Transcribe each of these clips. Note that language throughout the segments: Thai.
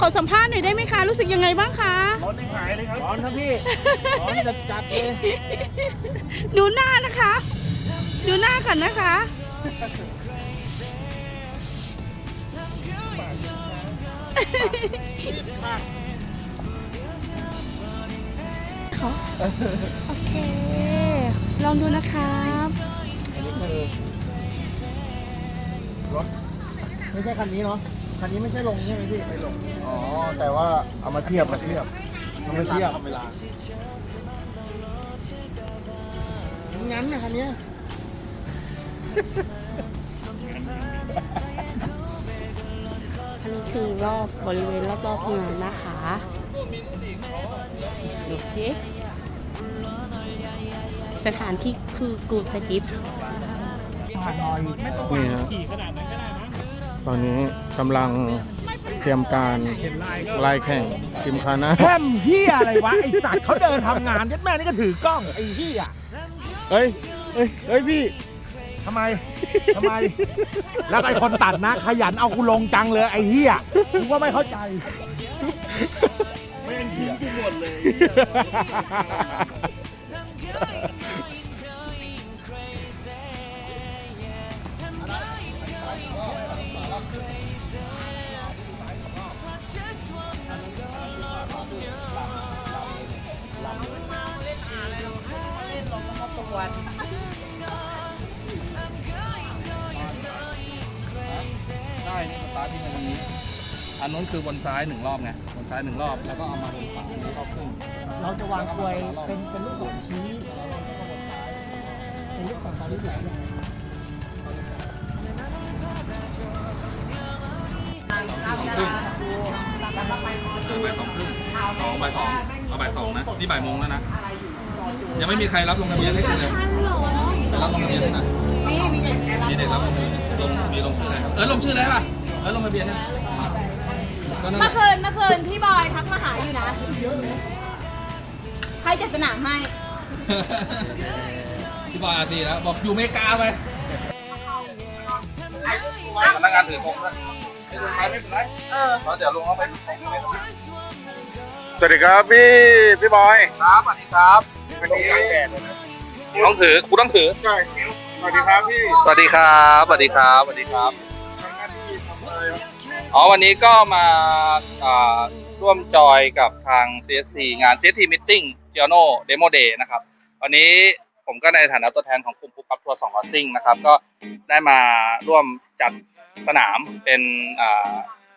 ขอสัมภาษณ์หน่อยได้ไหมคะ รู้สึกยังไงบ้างคะร้อนครับพี่ร้อนจัดจัดๆเลยดูหน้านะคะ ดูหน้าก่อนนะคะเขาโอเค ลองดูนะครับอันนี้คือรถไม่ใช่คันนี้เนาะ คันนี้ไม่ใช่ลงใช่ไหมพี่ไม่ลง อ๋อ แต่ว่าเอามาเทียบมาเทียบเอามาเทียบเวลางั้นนะคันเนี้ยอันนี้คือรอบบริเวณรอบๆงานนะคะ ดูสิสถานที่คือกูสกิปนี่ฮะ ตอนนี้กำลังเตรียมการไล่แข่งจิมคานะแฮมเฮียอะไรวะ ไอสัตว์เขาเดินทำงานยัดแม่นี่ก็ถือกล้องไอเฮียเฮ้ยเฮ้ยเฮ้ยพี่ทำไมทำไม แล้วไอคนตัดนะ ขยันเอากูลงจังเลยไอเฮียกูว่าไม่เข้าใจได้ นี่สตาร์ทที่มันนี้ อันนู้นคือบนซ้ายหนึ่งรอบไงบนซ้ายหนึ่งรอบ แล้วก็เอามาบนขวาหนึ่งรอบครึ่งเราจะวางกลวยเป็นเป็นลูกศรชี้เป็นลูกศรตอนนี้อยู่เนี่ยสองครึ่งบ่ายสองครึ่งสองบ่ายสองเอาบ่ายสองนะ นี่บ่ายโมงแล้วนะ ยังไม่มีใครรับลงทะเบียนให้คุณเลยไปรับลงทะเบียนที่ไหนมีเด็กรับลงทะเบียน ลงมีลงชื่ออะไรครับเออลงชื่ออะไรป่ะเออลงทะเบียนเนี่ยก็นั่นแหเมื่ละอคืนเมื่อคืนพี่บอยทักมาหาอยู่นะ ใครจัดสนามให้ พี่บอยอาตีแล้วบอกอยู่อเมริกาไปพนักงานถือธงด้วยไม่เป็นไรไม่เป็นไรเออเราเดี๋ยวลงเอาไปถือธงไม่เป็นไรสวัสดีครับพี่พี่บอยครับสวัสดีครับวันนี้ต้องถือกูต้องถือใช่ สวัสดีครับพี่สวัสดีครับสวัสดีครับสวัสดีครับทำหน้าที่ทำอะไรครับอ๋อวันนี้ก็มาอ่าร่วมจอยกับทาง CSC งาน CSC Meeting Piano Demo Day นะครับ วันนี้ผมก็ในฐานะตัวแทนของกลุ่มผู้ขับทัวร์สองลอซิ่งนะครับ ก็ได้มาร่วมจัดสนามเป็นอ่า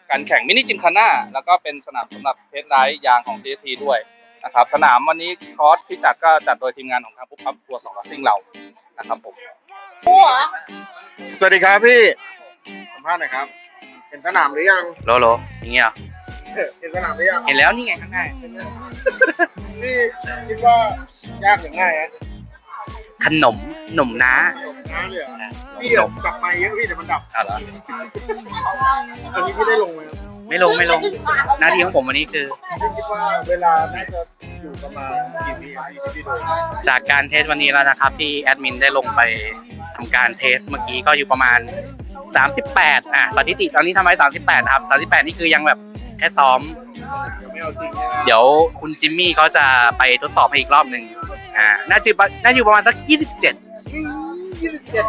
การแข่งมินิจิมคาน่าแล้วก็เป็นสนามสำหรับเทสไลท์ยางของ CST ด้วยนะครับ สนามวันนี้คอร์สที่จัดก็จัดโดยทีมงานของทางผู้ขับทัวร์สองลอซิ่งเรานะครับผม สวัสดีครับพี่สัมภาษณ์หน่อยครับ เห็นสนามหรือยังโลโลอย่างเงี้ยเห็นสนามหรือยังเห็นแล้วนี่ไงข้างหน้าพี่คิดว่ายากหรือง่ายฮะขนมหนมน้าน้าเลยเหรอพี่เดี๋ยวกลับมาเยอะพี่เดี๋ยวมันดับอะเหรออันนี้พี่ได้ลงไหมครับไม่ลงไม่ลง หน้าที่ของผมวันนี้คือ พี่คิดว่าเวลาน่าจะอยู่ประมาณกี่วินาทีที่พี่โดนจากการเทสวันนี้แล้วนะครับ ที่แอดมินได้ลงไป ทำการเทสเมื่อกี้ก็อยู่ประมาณ 38 อะสถิติตอนนี้ทำไว้38ครับ 38 นี่คือยังแบบแค่ซ้อมไม่เอาจริงใช่ไหมเดี๋ยวคุณจิมมี่เขาจะไปทดสอบให้อีกรอบหนึ่งอ่า น่าจะน่าจะอยู่ประมาณสัก 27ยี่สิบเจ็ด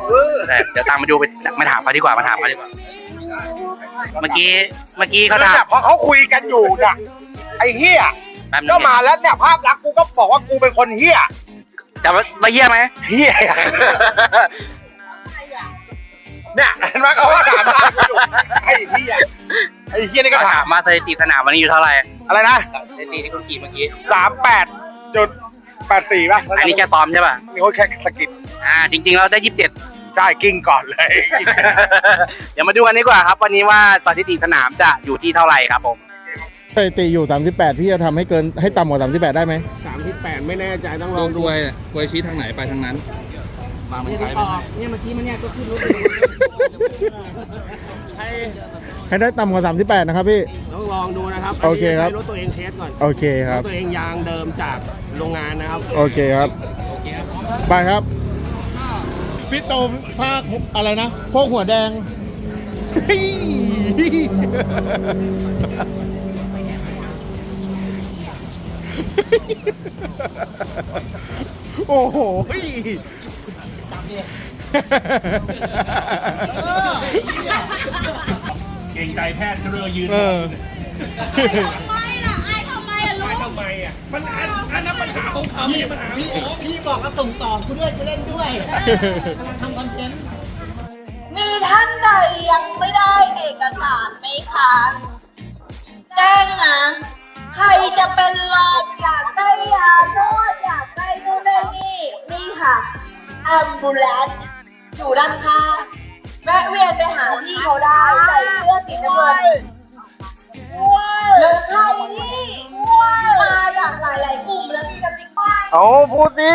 เวอร์แต่เดี๋ยวตามมาดูไปมาถามเขาดีกว่ามาถามเขาดีกว่า เมื่อกี้เมื่อกี้เขาถามเพราะเขาคุยกันอยู่น่ะไอเฮียแป๊บนึงก็มาแล้วเนี่ยภาพลักษณ์กูก็บอกว่ากูเป็นคนเฮีย จะมามาเยี่ยมไหมเฮียเนี่ยเห็นไหมเขาก็ถามมาอยู่ไอเฮียไอเฮียนี่ก็ก็ถาถามมมาสถิติสนามวันนี้อยู่เท่าไหร่อะไรนะสถิติที่คุณกี่เมื่อกี้ สามแปดจุดแปดสี่ป่ะอันนี้แค่ซ้อมใช่ป่ะ นี่เขาแค่สะกิดอ่า จริงๆเราได้ยี่สิบเจ็ด ใช่กิ้งก่อนเลย เดี๋ยวมาดูกันดีกว่าครับ วันนี้ว่าสถิติสนามจะอยู่ที่เท่าไหร่ครับผม สถิติอยู่ 38 พี่จะทำให้เกินให้ต่ำกว่า 38 ได้ไหมสามที่แปดไม่แน่ใจต้องลลองงดูกลวยกลวยชี้ทางไหนไปทางนั้นมามันไกลไปไหนเนี่ยมาชี้มันเนี่ยก็ขึ้นรถให้ให้ได้ต่ำกว่า 38 นะครับพี่ ต้องลองดูนะครับโอเคครับ นนี้ใช้รถตัวเองเทสก่อนโอเคครรับ ถตัวเองยางเดิมจากโรงงานนะครับ โอเคครับ ไปครับ พี่โตภาคอะไรนะ พวกหัวแดง โอ้โหเกรงใจแพทย์ก็เลยยืนเออทำไมล่ะไอ้ทำไมอะลูกทำไมอะมันอันอันนั้นปัญหาของเขาไม่ใช่ปัญหาของผมมีท่านใดยังไม่ พูดดิ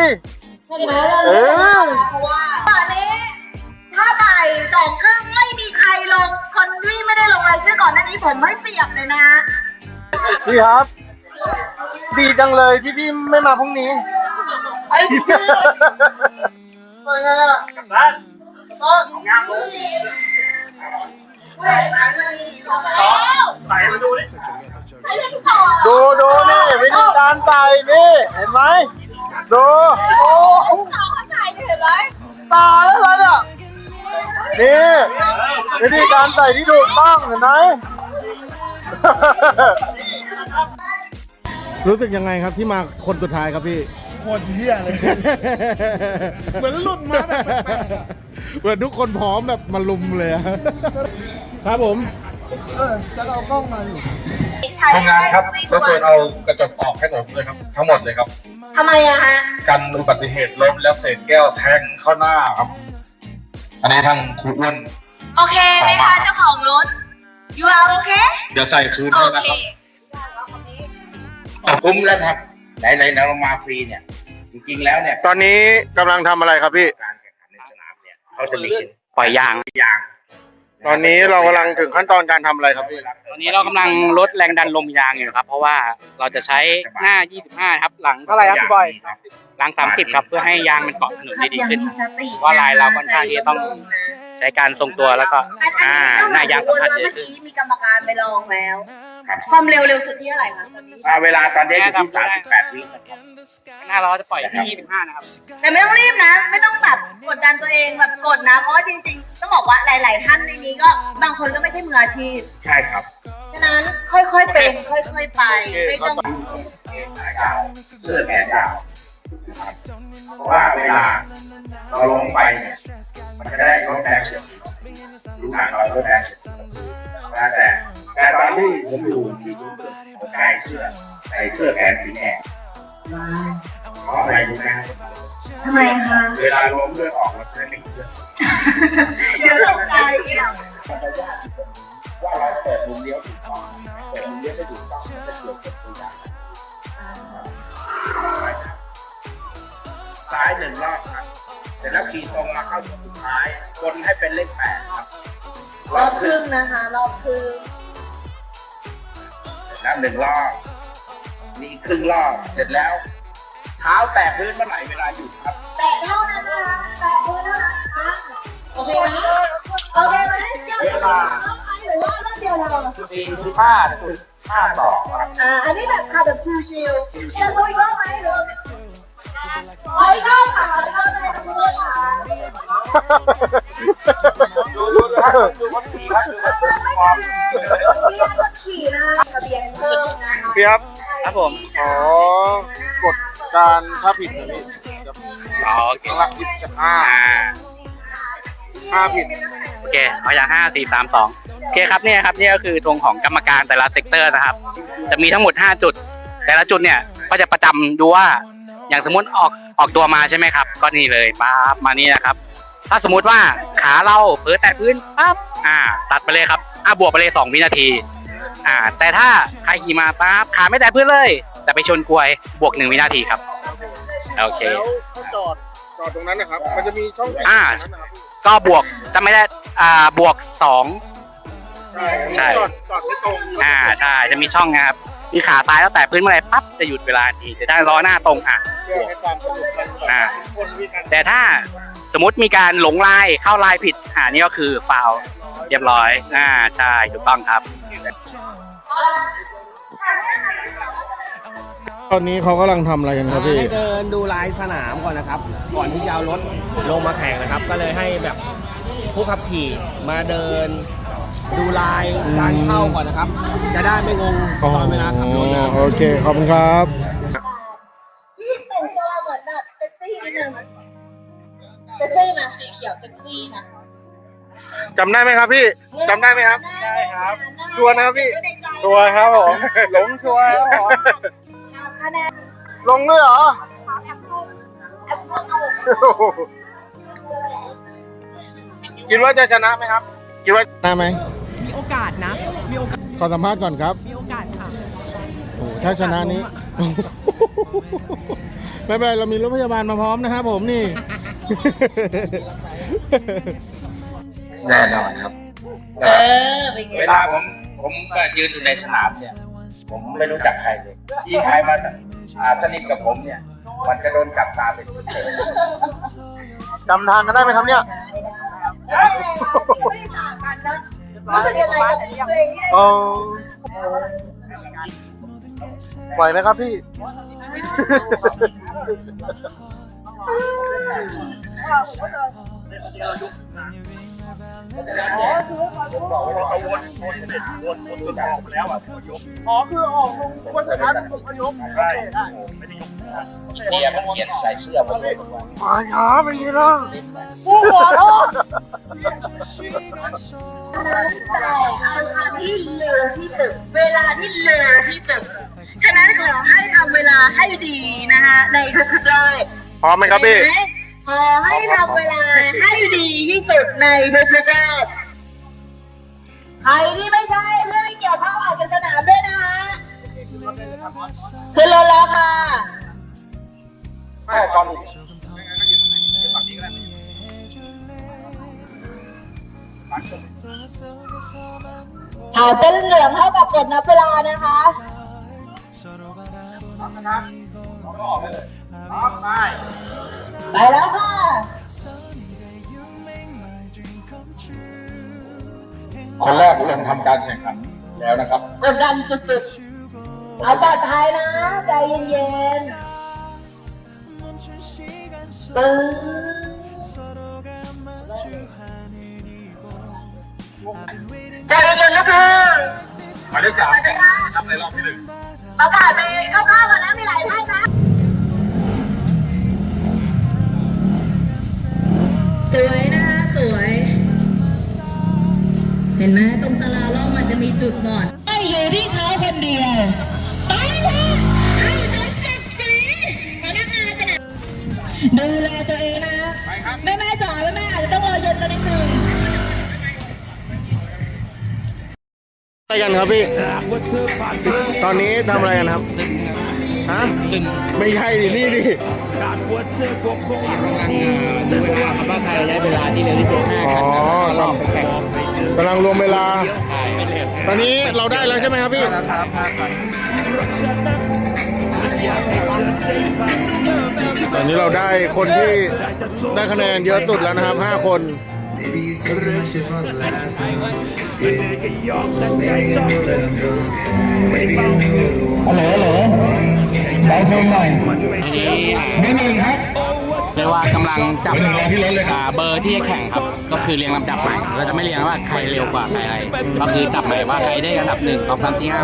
เห็นไหมเราเลือกมาเพราะว่าตอนนี้ถ้าบ่ายสองครึ่งไม่มีใครลง คนที่ไม่ได้ลงรายชื่อก่อนหน้านี้ผมไม่เสียบเลยนะพี่ครับ ดีจังเลยที่พี่ไม่มาพรุ่งนี้ไอ้เจ้าไปไงอะต้นงานรู้แล้วใส่มาดูดิไอ้เรื่องต่อดูดูนี่วิธีการใส่นี่เห็นไหม ดูโอ้ต่อเขาใส่เลยเห็นไหมต่อแล้วอะไรเนี่ยนี่วิธีการใส่ที่ถูกต้องเห็นไหม รู้สึกยังไงครับที่มาคนสุดท้ายครับพี่ โคตรเหี้ยเลย เหมือนหลุดมาแบบแปลกๆอะเหมือนทุกคนพร้อมแบบมาลุมเลยอะครับผม เออจะเอากล้องมาอยู่ใช่ ทำงานครับรบกวนเอากระจกออกให้หมดเลยครับ ทั้งหมดเลยครับทำไมอะฮะกันอุบัติเหตุล้มและเศษแก้วแทงเข้าหน้าครับ อันนี้ทางครูอ้วนโอเคไหมคะเจ้าของรถ you are okay เดี๋ยวใส่คืนโอให้นะเคครับจะคุ้มแล้วครับไหนไหนๆเรามาฟรีเนี่ย จริงๆแล้วเนี่ย ตอนนี้กำลังทำอะไรครับพี่การแข่งขันในสนามเนี่ยเขาจะมีปล่อยยางยาง ตอนนี้เรากำลังถึงขั้นตอนการทำอะไรครับพี่ตอนนี้เรากำลังลดแรงดันลมยางอยู่ครับ เพราะว่าเราจะใช้หน้า 25 ครับ หลังเท่าไหร่ครับพี่บอย หลัง 30 ครับ เพื่อให้ยางมันเกาะถนนได้ดีขึ้น ว่าลายเราค่อนข้างที่จะต้อง ใช้การทรงตัวแล้วก็ อ่าหน้ายางสัมผัสเยเมื่อะอขึ้นกี้มีกรรมการไปลองแล้ว ครับความเร็วเร็วสุดที่เท่าไหร่คะตอนนี้อ่าเวลาตอนนี้อยู่ที่38วิครับ หน้าเราจะปล่อยที่25นะครับ แต่ไม่ต้องรีบนะ ไม่ต้องแบบกดดันตัวเองแบบกดนะ เพราะว่าจริงๆ ต้องบอกว่าหลาย ๆ ท่านในนี้ก็บางคนก็ไม่ใช่มืออาชีพ ใช่ครับฉะนั้นค่อยๆเป็นค่อยๆไปไม่ต้องเอกสายยาวเสื้อแขนยาวนะครับเพราะว่าเวลาเราลงไปเนี่ยมันจะได้ลดแรงเสียดดู งานเราลดแรงเสียดแต่แต่ตอนที่ผมอยู่ที่ศูนย์ฝึกผมได้เสื้อใส่เสื้อแขนสีแดงเพราะอะไรรู้ไหมทำไมคะเวลาล้มเลือดออกมันจะหนีเลือดเดี๋ยวตกใจอะว่าเราเปิดมุมเลี้ยวถูกต้องเปิดมุมเลี้ยวไม่ถูกต้องมันจะเกิดเป็นตัวอย่างซ้ายหนึ่งรอบครับ เสร็จแล้วขี่ตรงมาเข้าจุดสุดท้ายวนให้เป็นเลขแปดครับรอบครึ่งนะคะ รอบครึ่งเสร็จแล้วหนึ่งรอบมีอีกครึ่งรอบเสร็จแล้ว เท้าแตะพื้นเมื่อไหร่เวลาหยุดครับ แต่เท่านั้นนะคะแต่เท่านั้นนะคะโอเคไหมโอเคไหมเดี๋ยวเราหรือว่ารอบเดียวเราสี่สิบห้าจุดห้าสองครับอ่าอันนี้แบบค่ะแบบชิวๆเชื่อตัวอีกรอบไหมหรือขออีกรอบค่ะขออีกรอบได้ค่ะคุณผู้ชมค่ะดูดูนะครับดูคนขี่ครับดูคนขี่ครับเรียนคนขี่นะคะทะเบียนเพิ่มนะคะพี่ครับครับผม อ๋อกฎการถ้าผิดนะพี่อ๋อโอเคหลักผิดอ่าอ่าถ้าผิดโอเคเอาอย่างห้าสี่สามสองโอเคครับเนี่ยครับเนี่ยก็คือธงของกรรมการแต่ละเซกเตอร์นะครับ จะมีทั้งหมดห้าจุด แต่ละจุดเนี่ยก็จะประจำดูว่า อย่างสมมติออกออกตัวมาใช่ไหมครับ ก็นี่เลยมามานี่นะครับ ถ้าสมมุติว่าขาเราเผลอแตะพื้นปั๊บอ่า ตัดไปเลยครับอ่าบวกไปเลยสองวินาที อ่า แต่ถ้าใครขี่มาปั๊บขาไม่แตะพื้นเลย แต่ไปชนกลวยบวกหนึ่งวินาทีครับโอเคแล้วถ้าจอดจอดตรงนั้นนะครับ มันจะมีช่องอ่า ตรงนั้นนะครับก็บวกจะไม่ได้อ่าบวกสอง ใช่ จอดจอดไม่ตรงอ่าใช่จะมีช่องนะครับ มีขาตายแล้วแตะพื้นเมื่อไหรปั๊บจะหยุดเวลาทันทีแต่ถ้าล้อหน้าตรงอะ เพื่อให้ความสะดวกสบายอ่าคนมีการแต่ถ้าสมมติมีการหลงลายเข้าลายผิดอ่านี่ก็คือฟาวล์เรียบร้อยอ่าใช่ถูกต้องครับ ตอนนี้เขากำลังทำอะไรกันครับพี่ ให้เดินดูลายสนามก่อนนะครับ ก่อนที่จะเอารถลงมาแข่งนะครับ ก็เลยให้แบบผู้ขับขี่มาเดิน ดูลายการเข้าก่อนนะครับ จะได้ไม่งงตอนเวลาขับรถนะครับโอเค ขอบคุณครับที่แต่งตัวเหมือนแบบเซ็กซี่นิดนึงเซ็กซี่นะสีเขียวเซ็กซี่นะจำได้ไหมครับพี่จำได้ไหมครับได้ครับชัวร์นะครับพี่ชัวร์ครับผมหลงชัวร์ครับผมคะแนนลงด้วยเหรอขอแอปตุ้มแอปตุ้มคิดว่าจะชนะไหมครับ คิดว่าได้ไหมมีโอกาสนะ มีโอกาส ขอสัมภาษณ์ก่อนครับมีโอกาสค่ะ โอ้ถ้าชนะนี้ ไม่เป็นไรเรามีรถพยาบาลมาพร้อมนะครับผมนี่ แน่นอนครับ เออเป็นไงเวลาผมผมก็ยืนอยู่ในสนามเนี่ย ผมไม่รู้จักใครเลยยิ่งใครมาอ่าสนิทกับผมเนี่ย มันจะโดนจับตาเป็นพิเศษ จำทางกันได้ไหมครับเนี่ยได้ ไม่ได้ต่างกันนะรู้สึกยังไงกับตัวเองที่ได้เออไหวไหมครับพี่ อ๋อคือออกลงคนสุดท้ายเป็นสุดพยพใช่ได้เกียร์มันเขียนใส่เสื้อผมเลยบอกว่ามาช้าไปยีนะกูขอโทษ แต่อาคารที่เร็วที่สุดเวลาที่เร็วที่สุดฉะนั้นขอให้ทำเวลาให้ดีนะคะในทุกๆรอบพร้อมไหมครับพี่เห็นไหมขอให้ทำเวลาให้ดีที่สุดในทุกๆรอบใครที่ไม่ใช่ไม่เกี่ยวข้องออกจากสนามด้วยนะคะขึ้นรถแล้วค่ะ อนขาเส้นเหลืองเท่ากับกดนับเวลานะคะไปแล้วค่ะ คนแรกลงทำการแข่งขันแล้วนะครับ กดดันสุดๆ เอาปลอดภัยนะ ใจเย็นๆตึง ใจเย็นๆนะคะหมายเลขสามสวัสดีค่ะครับในรอบที่หนึ่งประกาศไปคร่าวๆกันแล้วมีหลายท่านนะสวยนะคะสวย เห็นไหมตรงสลาล่องมันจะมีจุดบอดไม่อยู่ที่เขาคนเดียวไปเลยให้ฉันจัดสีพนักงานจะไหนดูแลตัวเองนะแม่แม่จ๋า ไปกันครับพี่ ตอนนี้ทำอะไรกันครับ ฮะ ไม่ใช่ดินี่ดิว่าใครได้เวลาที่เร็วที่สุดอ๋อกำลังรวมเวลาตอนนี้เราได้แล้วใช่ไหมครับพี่ตอนนี้เราได้คนที่ได้คะแนนเยอะสุดแล้วนะครับ 5 คน ฮัลโหลฮัลโหลเบาเพลงหน่อยไม่มีครับเรียกว่ากำลังจับอ่าเบอร์ที่จะแข่งครับ ก็คือเรียงลำดับใหม่ เราจะไม่เรียงว่าใครเร็วกว่าใครอะไร ก็คือจับใหม่ว่าใครได้อันดับหนึ่งสองสามสี่ห้า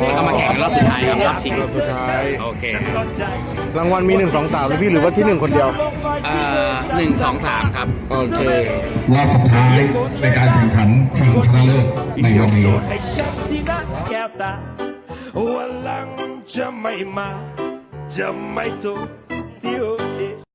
แล้วก็มาแข่งรอบสุดท้ายครับรอบชิงรอบสุดท้ายโอเครางวัลมี 1 2 3เลยพี่หรือว่าที่ 1 คนเดียวเอ่อหนึ่งสองสามครับ โอเครอบสุดท้ายในการแข่งขันชิงชนะเลิศในวันนี้ให้ฉันสินะแก้วตาวันหลังจะไม่มาจะไม่ถูกสิโอเอ